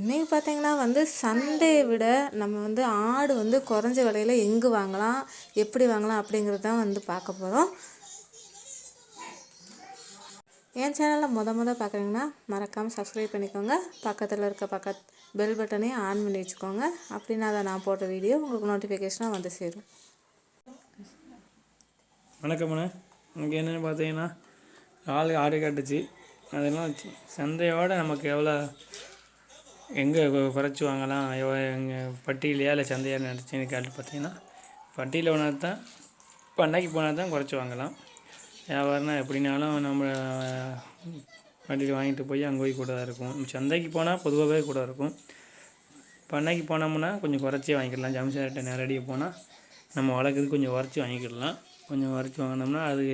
இன்றைக்கி பார்த்திங்கன்னா வந்து சந்தையை விட நம்ம வந்து ஆடு வந்து குறைஞ்ச விலையில் எங்கே வாங்கலாம் எப்படி வாங்கலாம் அப்படிங்கிறது தான் வந்து பார்க்க போகிறோம் என் சேனலில் முத முத பார்க்குறீங்கன்னா மறக்காமல் சப்ஸ்கிரைப் பண்ணிக்கோங்க. பக்கத்தில் இருக்க பக்கத் பெல் பட்டனையும் ஆன் பண்ணி வச்சுக்கோங்க. அப்படின்னா அதை நான் போட்ட வீடியோ உங்களுக்கு நோட்டிஃபிகேஷனாக வந்து சேரும். வணக்கம்ண்ணே இங்கே என்னென்னு பார்த்தீங்கன்னா ஆள் ஆடு கட்டுச்சு. அதெல்லாம் வச்சு சந்தையோடு நமக்கு எவ்வளோ எங்கே குறைச்சி வாங்கலாம்? எங்கள் பட்டியலையா இல்லை சந்தையாக நினச்சின்னு கேட்டு பார்த்தீங்கன்னா பட்டியில் போனால் தான் பண்ணைக்கு போனால் தான் குறைச்சி வாங்கலாம். வியாபாரம்னா எப்படினாலும் நம்ம வண்டியில் வாங்கிட்டு போய் அங்கே போய் கூட தான் இருக்கும். சந்தைக்கு போனால் பொதுவாகவே கூட இருக்கும். பண்ணைக்கு போனோம்னா கொஞ்சம் குறைச்சி வாங்கிக்கலாம். ஜம்சார்கிட்ட நேரடியாக போனால் நம்ம வளர்க்குறது கொஞ்சம் உரைச்சி வாங்கிக்கிடலாம் கொஞ்சம் உரைச்சி வாங்கினோம்னா அது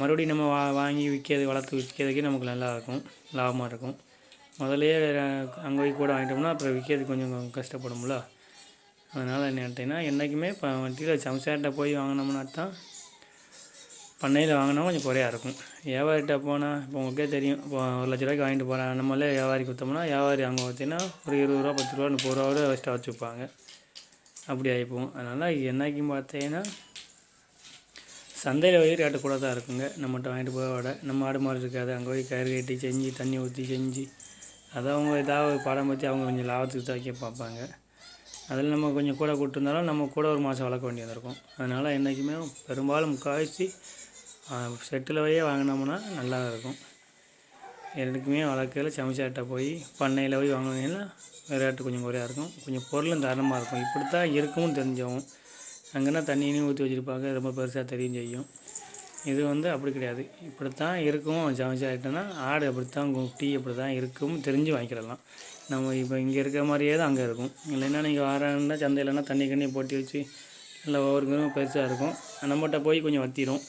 மறுபடியும் நம்ம வா வாங்கி விற்கிறது வளர்த்து விற்கிறதுக்கே நமக்கு நல்லா இருக்கும். லாபமாக இருக்கும். முதலே அங்கே போய் கூட வாங்கிட்டோம்னா அப்புறம் விற்கிறது கொஞ்சம் கஷ்டப்படும்ல. அதனால் என்ன கேட்டிங்கன்னா என்றைக்குமே இப்போ வண்டியில் சம்சார்கிட்ட போய் வாங்கினோம்னா தான் பண்ணையில் வாங்கினா கொஞ்சம் குறையா இருக்கும். வியாபாரிகிட்ட போனால் இப்போ உங்களுக்கே தெரியும் இப்போ ஒரு லட்ச ரூபாய்க்கு வாங்கிட்டு போகிறாங்க நம்மளே வியாபாரி கொடுத்தோம்னா வியாபாரி அங்கே பார்த்தீங்கன்னா ஒரு இருபது ரூபா பத்து ரூபா முப்பது ரூபா வச்சுட்டு வச்சுப்பாங்க அப்படி ஆகிப்போம். அதனால் என்றைக்கும் பார்த்தீங்கன்னா சந்தையில் போய் ரேட்டு கூட தான் இருக்குங்க. நம்மகிட்ட வாங்கிட்டு போக விட நம்ம ஆடு மாடு இருக்காது அங்கே போய் கயிறு கட்டி செஞ்சு தண்ணி ஊற்றி செஞ்சு அதை அவங்க ஏதாவது படம் பற்றி அவங்க கொஞ்சம் லாபத்துக்கு தாக்கி பார்ப்பாங்க. அதில் நம்ம கொஞ்சம் கூட கொடுத்துருந்தாலும் நம்ம கூட ஒரு மாதம் வளர்க்க வேண்டியது இருக்கும். அதனால் என்றைக்குமே பெரும்பாலும் முக்கால்வாசி செட்டில் வாங்கினோம்னா நல்லா இருக்கும். எனக்குமே வளர்க்கையில் சமைச்சாட்ட போய் பண்ணையில் போய் வாங்கினீங்கன்னா ரேட்டு கொஞ்சம் குறையாக இருக்கும். கொஞ்சம் பொருளும் தரமாக இருக்கும். இப்படி தான் இருக்கும்னு தெரிஞ்சவும் அங்கேனா தண்ணியும் ஊற்றி வச்சுருப்பாங்க. ரொம்ப பெருசாக தெரியும் செய்யும். இது வந்து அப்படி கிடையாது. இப்படித்தான் இருக்கும். சமைச்சாயிட்டோன்னா ஆடு அப்படித்தான் குட்டி அப்படி தான் இருக்கும். தெரிஞ்சு வாங்கிக்கிடலாம். நம்ம இப்போ இங்கே இருக்கிற மாதிரியே தான் அங்கே இருக்கும். இல்லைன்னா நீங்கள் வாரன்னா சந்தையிலனா தண்ணி கண்ணி போட்டி வச்சு நல்லா ஒவ்வொரு பெருசாக இருக்கும். நம்மகிட்ட போய் கொஞ்சம் வத்திரும்.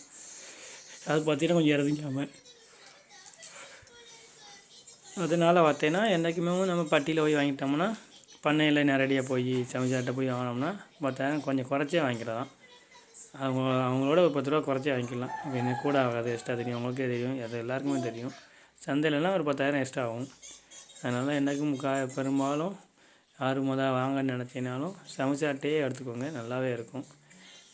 அது பார்த்தீங்கன்னா கொஞ்சம் இறதிக்காம அதனால் பார்த்தீங்கன்னா என்றைக்குமே நம்ம பட்டியில் போய் வாங்கிட்டோம்னா பண்ணையில் நேரடியாக போய் சமைச்சாட்ட போய் வாங்கினோம்னா பார்த்தா கொஞ்சம் குறைச்சே வாங்கிடலாம். அவங்க அவங்களோட ஒரு பத்து ரூபா குறைச்சி வாங்கிக்கலாம். என்ன கூட ஆகாது எக்ஸ்ட்ரா தெரியும். அவங்களுக்கே தெரியும். அது எல்லாருக்குமே தெரியும். சந்தையிலலாம் ஒரு பத்தாயிரம் எக்ஸ்ட்ரா ஆகும். அதனால் என்றைக்கும் முக்கா பெரும்பாலும் யார் மொதல் வாங்கன்னு நினச்சினாலும் சமைச்சாட்டையே எடுத்துக்கோங்க. நல்லாவே இருக்கும்.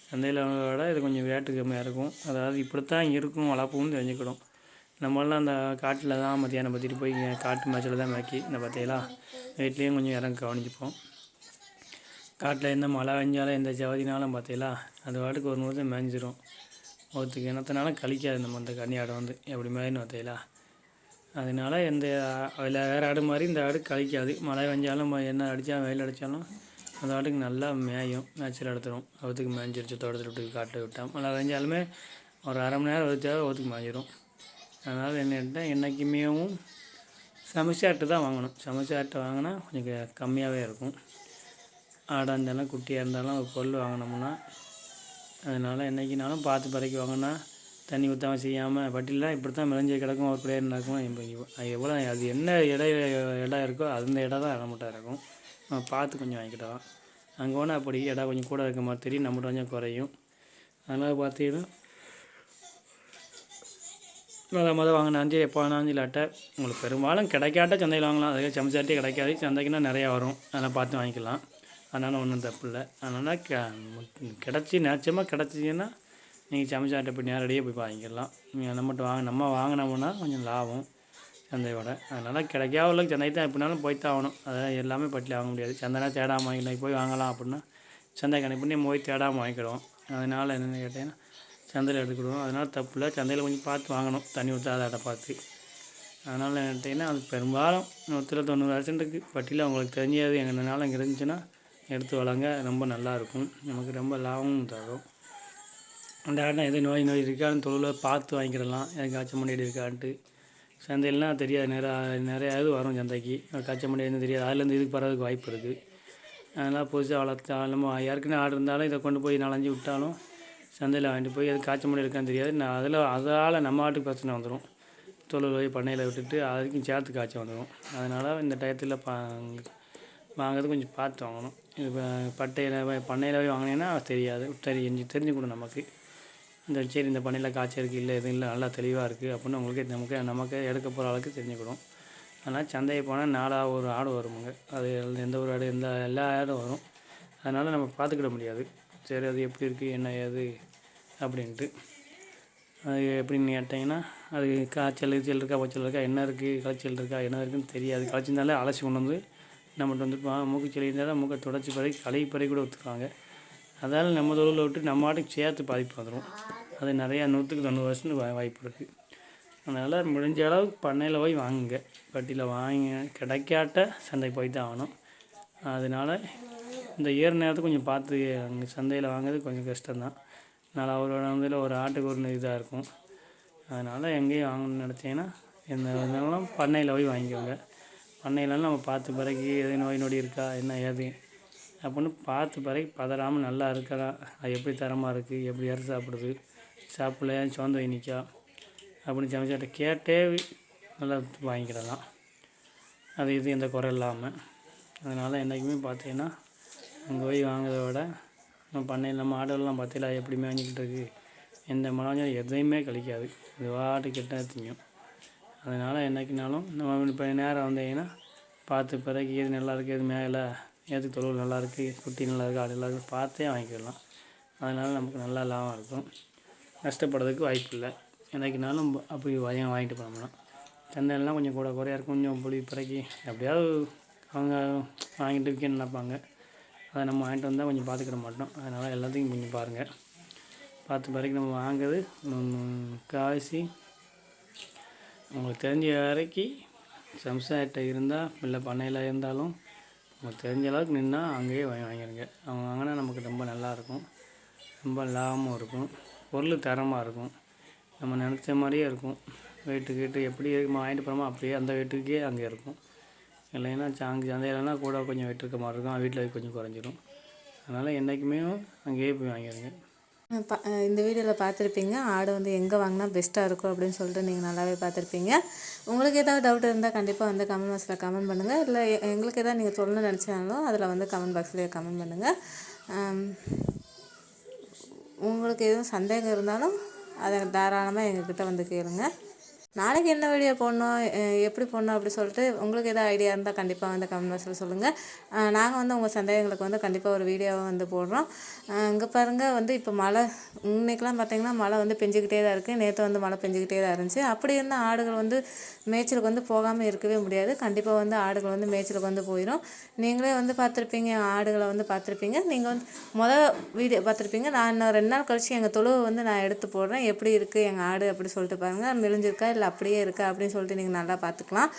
சந்தையில் விட இது கொஞ்சம் வேட்டு கம்மியாக இருக்கும். அதாவது இப்படித்தான் இருக்கும் வளர்ப்புன்னு தெரிஞ்சுக்கிடும். நம்மளாம் அந்த காட்டில் தான் மத்தியானம் பற்றிட்டு போய் காட்டு மேய்ச்சல் தான் மேய்க்கி இந்த பார்த்தீங்களா? வீட்லேயும் கொஞ்சம் இறங்க கவனிச்சுப்போம். காட்டில் எந்த மழை பெஞ்சாலும் எந்த ஜவதினாலும் பார்த்தீங்களா? அது வாட்டுக்கு ஒரு முறை மேய்ஞ்சிரும் ஒருத்துக்கு என்னத்தனாலும் கழிக்காது நம்ம அந்த கன்னி ஆடை வந்து. எப்படி மாதிரி பார்த்தீங்களா அதனால எந்த அதில் வேறு ஆடு மாதிரி இந்த ஆடு கழிக்காது. மழை பெஞ்சாலும் என்ன அடித்தா வெயில் அடித்தாலும் அந்த ஆட்டுக்கு நல்லா மேயும். மேய்ச்சல் எடுத்துடும் அவத்துக்கு மேய்ஞ்சிருச்சு தோட்டத்தில் விட்டு காட்டை விட்டால் மழை பெஞ்சாலுமே ஒரு அரை மணி நேரம் வச்சா ஒத்துக்கு மேய்ஞ்சிரும் அதனால் என்ன என்றைக்குமேவும் சமைச்சாட்டு தான் வாங்கணும். சமைச்சாட்டை வாங்கினா கொஞ்சம் கம்மியாகவே இருக்கும். ஆடாக இருந்தாலும் குட்டியாக இருந்தாலும் ஒரு பொருள் வாங்கினோம்னா அதனால் என்றைக்கினாலும் பார்த்து பறக்கி வாங்கினா தண்ணி ஊற்றாமல் செய்யாமல் பட்டியலாம் இப்படி தான் விளைஞ்சி கிடக்கும் ஒரு பிளேயர் நடக்கும். இப்போ எவ்வளோ அது என்ன இடம் இடம் இருக்கோ அந்த இடம் தான் இடமட்டாக இருக்கும். நம்ம பார்த்து கொஞ்சம் வாங்கிக்கிட்டலாம் அங்கே போனால் அப்படி இடம் கொஞ்சம் கூட இருக்க மாதிரி தெரியும் நம்மகிட்ட கொஞ்சம் குறையும். அதனால் பார்த்தீங்கன்னா முத முத வாங்கின அஞ்சு எப்போ அஞ்சு அட்டை உங்களுக்கு பெரும்பாலும் கிடைக்காட்ட சந்தையில் வாங்கலாம். அதுக்காக சமைச்சாட்டே கிடைக்காது. சந்தைக்குன்னா நிறையா வரும். அதெல்லாம் பார்த்து வாங்கிக்கலாம். அதனால் ஒன்றும் தப்பு இல்லை. அதனால் க கிடச்சி நேச்சமாக கிடச்சிச்சின்னா நீங்கள் சமைச்சாட்ட போய் நேரடியாக போய் வாங்கிக்கலாம். நீங்கள் நம்மகிட்ட வாங்க நம்ம வாங்கினோம்னா கொஞ்சம் லாபம் சந்தையோட. அதனால் கிடைக்காத சந்தை தான் எப்படினாலும் போய் தான் ஆகணும். அதாவது எல்லாமே பட்டியில் வாங்க முடியாது. சந்தைனா தேடாமல் வாங்கிக்கலாம். போய் வாங்கலாம் அப்படின்னா சந்தை கணக்கு பண்ணி போய் தேடாமல் வாங்கிக்கிடுவோம் அதனால் என்னென்னு கேட்டீங்கன்னா சந்தையில் எடுத்துக்கிடுவோம். அதனால் தப்பு இல்லை. சந்தையில் கொஞ்சம் பார்த்து வாங்கணும். தண்ணி ஊற்றாத இடம் பார்த்து. அதனால் என்னட்டிங்கன்னா அது பெரும்பாலும் நூற்றில் தொண்ணூறு பர்சன்ட்டுக்கு பட்டியில் அவங்களுக்கு தெரிஞ்சது எங்கனாலும் இங்கே இருந்துச்சுன்னா எடுத்து வளங்க ரொம்ப நல்லாயிருக்கும். நமக்கு ரொம்ப லாபமும் தரும். அந்த ஆட்டை எது நோய் நோய் இருக்கான்னு தொழில் பார்த்து வாங்கிக்கிடலாம். எனக்கு காய்ச்சல் மண்டி இருக்கான்ட்டு. சந்தையிலாம் தெரியாது. நிறையா நிறையா இது வரும் சந்தைக்கு. காய்ச்சல் முடியாது தெரியாது. அதுலேருந்து இதுக்கு பரவதுக்கு வாய்ப்பு இருக்குது அதனால் புதுசாக வளர்த்து நம்ம ஏற்கனவே ஆடு இருந்தாலும் இதை கொண்டு போய் நாலஞ்சு விட்டாலும் சந்தையில் வாங்கிட்டு போய் அது காய்ச்சல் முடி இருக்கான்னு தெரியாது. நான் அதில் அதால் நம்ம ஆட்டுக்கு பிரச்சனை வந்துடும் தொழில் போய் பண்ணையில் விட்டுட்டு அதுக்கும் சேர்த்து காய்ச்சல் வந்துடும் அதனால் இந்த டயத்தில் பா வாங்குறது கொஞ்சம் பார்த்து வாங்கணும். இப்போ பட்டையில் பண்ணையில் போய் வாங்கினீங்கன்னா தெரியாது. தெரிஞ்சு தெரிஞ்சுக்கணும் நமக்கு. இந்த சரி இந்த பண்ணையில் காய்ச்சல் இருக்குது இல்லை எதுவும் இல்லை நல்லா தெளிவாக இருக்குது அப்படின்னு உங்களுக்கே நமக்கு நமக்கு எடுக்க போகிற அளவுக்கு தெரிஞ்சுக்கணும். அதனால் சந்தையை போனால் நாலாக ஒரு ஆடு வருமுங்க. அது எந்த ஒரு ஆடு எந்த எல்லா ஆடும் வரும். அதனால் நம்ம பார்த்துக்கிட முடியாது. சரி அது எப்படி இருக்குது என்ன ஏது அப்படின்ட்டு. அது எப்படின்னு கேட்டிங்கன்னா அது காய்ச்சல் கீச்சல் இருக்கா பச்சல் இருக்கா என்ன இருக்குது களைச்சல் இருக்கா என்ன இருக்குன்னு தெரியாது. களைச்சிருந்தாலே அலசி கொண்டு வந்து நம்மகிட்ட வந்து பா மூக்கு தான் இருந்தால் மூக்கை தொடச்சி பறை கலை பறை கூட ஒத்துக்குவாங்க. அதால் நம்ம தொழிலில் விட்டு நம்ம ஆட்டுக்கு சேர்த்து பாதிப்பு வந்துடும் அது நிறையா நூற்றுக்கு தொண்ணூறு வருஷம் வாய்ப்பு இருக்குது அதனால் முடிஞ்ச அளவுக்கு பண்ணையில் போய் வாங்குங்க. பட்டியில் வாங்கி கிடைக்காட்ட சந்தைக்கு போய் தான் ஆகணும். அதனால் இந்த ஏர் நேரத்தை கொஞ்சம் பார்த்து அங்கே சந்தையில் வாங்குறது கொஞ்சம் கஷ்டம்தான் அதனால் அவரோட ஒரு ஆட்டுக்கு ஒரு இதாக இருக்கும். அதனால் எங்கேயும் வாங்கணும்னு நினச்சிங்கன்னா என்ன இருந்தாலும் பண்ணையில் போய் வாங்கிக்கோங்க. பண்ணையிலலாம் நம்ம பார்த்து பிறகு எது நோய் நொடி இருக்கா என்ன ஏது? அப்படின்னு பார்த்து பிறகு பதறாமல் நல்லா இருக்கலாம் அது எப்படி தரமாக இருக்குது எப்படி இறச்சி சாப்பிடுது சாப்பிடலையா சோர்ந்து போய் நிற்கா அப்படின்னு சமைச்சாட்ட கேட்டே நல்லா வாங்கிக்கிடலாம். அது இது எந்த குறை இல்லாமல் அதனால் என்றைக்குமே பார்த்தீங்கன்னா அங்கே போய் வாங்குறத விட நம்ம பண்ணையில் நம்ம ஆடுகள்லாம் பார்த்தீங்களா எப்படி மேய்ஞ்சிக்கிட்டு இருக்குது எந்த மனம் எதையுமே கழிக்காது. இது வாட்டு கிட்ட திங்கும் அதனால் என்றைக்குனாலும் நம்ம இப்போ நேரம் வந்தீங்கன்னா பார்த்து பிறகு எது நல்லாயிருக்கு எது மேலே எதுக்கு தொழில் நல்லாயிருக்கு குட்டி நல்லா இருக்குது ஆடு நல்லா பார்த்தே வாங்கிக்கலாம். அதனால் நமக்கு நல்லா லாபம் இருக்கும். நஷ்டப்படுறதுக்கு வாய்ப்பு இல்லை. என்றைக்குனாலும் அப்படி வயம் வாங்கிட்டு போனோம்னா சந்தையெல்லாம் கொஞ்சம் கூட குறையா இருக்கும். கொஞ்சம் புளி பிறக்கி எப்படியாவது அவங்க வாங்கிட்டு விற்க நினைப்பாங்க. அதை நம்ம வாங்கிட்டு வந்தால் கொஞ்சம் பார்த்துக்கிட மாட்டோம். அதனால் எல்லாத்தையும் கொஞ்சம் பாருங்கள் பார்த்து பிறகு நம்ம வாங்குறது காய்ச்சி உங்களுக்கு தெரிஞ்ச வரைக்கும் சம்சார்கிட்ட இருந்தால் இல்லை பண்ணையில் இருந்தாலும் உங்களுக்கு தெரிஞ்ச அளவுக்கு நின்னா அங்கேயே வாங்கி வாங்கிடுங்க அவங்க வாங்கினா நமக்கு ரொம்ப நல்லாயிருக்கும் ரொம்ப லாபமும் இருக்கும். பொருள் தரமாக இருக்கும். நம்ம நினச்ச மாதிரியே இருக்கும். வெயிட்டு கீட்டு எப்படி நம்ம வாங்கிட்டு போகிறோமோ அப்படியே அந்த வெயிட்டுக்கே அங்கே இருக்கும். இல்லைன்னா சாங்கு சந்தையிலனா கூட கொஞ்சம் வெயிட் இருக்க மாதிரி இருக்கும். வீட்டில் கொஞ்சம் குறைஞ்சிரும். அதனால் என்றைக்குமே அங்கேயே போய் வாங்கிடுங்க இந்த வீடியோவில் பார்த்துருப்பீங்க ஆடு வந்து எங்கே வாங்கினா பெஸ்ட்டாக இருக்கும் அப்படின்னு சொல்லிட்டு நீங்கள் நல்லாவே பார்த்துருப்பீங்க உங்களுக்கு ஏதாவது டவுட் இருந்தால் கண்டிப்பாக வந்து கமெண்ட் பாக்ஸில் கமெண்ட் பண்ணுங்கள் இல்லை எங்களுக்கு ஏதாவது நீங்கள் சொல்லணும்னு நினச்சாலும் அதில் வந்து கமெண்ட் பாக்ஸ்லேயே கமெண்ட் பண்ணுங்கள் உங்களுக்கு எதுவும் சந்தேகம் இருந்தாலும் அதை தாராளமாக எங்ககிட்ட வந்து கேளுங்கள் நாளைக்கு என்ன வீடியோ போடணும்? எப்படி போடணும் அப்படி சொல்லிட்டு உங்களுக்கு எதாவது ஐடியா இருந்தால் கண்டிப்பாக வந்து கமெண்ட் பாக்ஸில் சொல்லுங்கள் நாங்கள் வந்து உங்கள் சந்தேகங்களுக்கு வந்து கண்டிப்பாக ஒரு வீடியோவை வந்து போடுறோம். இங்கே பாருங்கள் வந்து இப்போ மழை இன்னைக்கெலாம் பார்த்திங்கன்னா மழை வந்து பெஞ்சிக்கிட்டே தான் இருக்குது நேற்று வந்து மழை பெஞ்சிக்கிட்டே தான் இருந்துச்சு. அப்படி இருந்தால் ஆடுகள் வந்து மேய்ச்சலுக்கு வந்து போகாமல் இருக்கவே முடியாது. கண்டிப்பாக வந்து ஆடுகள் வந்து மேய்ச்சலுக்கு வந்து போயிடும் நீங்களே வந்து பார்த்துருப்பீங்க ஆடுகளை வந்து பார்த்துருப்பீங்க நீங்கள் வந்து மொதல் வீடியோ பார்த்துருப்பீங்க நான் இன்னும் ரெண்டு நாள் கழித்து எங்கள் தொழுவை வந்து நான் எடுத்து போடுறேன். எப்படி இருக்குது எங்கள் ஆடு அப்படி சொல்லிட்டு பாருங்கள் மெலிஞ்சிருக்கா இல்லை அப்படியே இருக்கா அப்படின்னு சொல்லிட்டு நீங்கள் நல்லா பார்த்துக்கலாம்.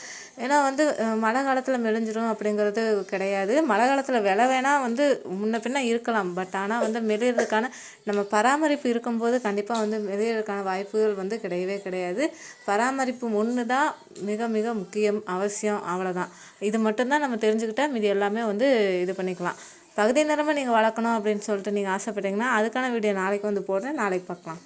ஏன்னா வந்து மழை காலத்தில் மெலிஞ்சிரும் அப்படிங்கிறது கிடையாது. மழை காலத்தில் விலை வேணால் வந்து முன்ன பின்ன இருக்கலாம். பட் ஆனால் வந்து மெலியறதுக்கான நம்ம பராமரிப்பு இருக்கும்போது கண்டிப்பாக வந்து மெலியறதுக்கான வாய்ப்புகள் வந்து கிடையவே கிடையாது. பராமரிப்பு ஒன்று தான் மிக மிக முக்கியம் அவசியம் அவ்வளோதான் இது மட்டும்தான் நம்ம தெரிஞ்சுக்கிட்டால் மீதி எல்லாமே வந்து இது பண்ணிக்கலாம். பகுதி நேரமாக நீங்கள் வளர்க்கணும் அப்படின்னு சொல்லிட்டு நீங்கள் ஆசைப்பட்டீங்கன்னா அதுக்கான வீடியோ நாளைக்கு வந்து போடுறேன். நாளைக்கு பார்க்கலாம்.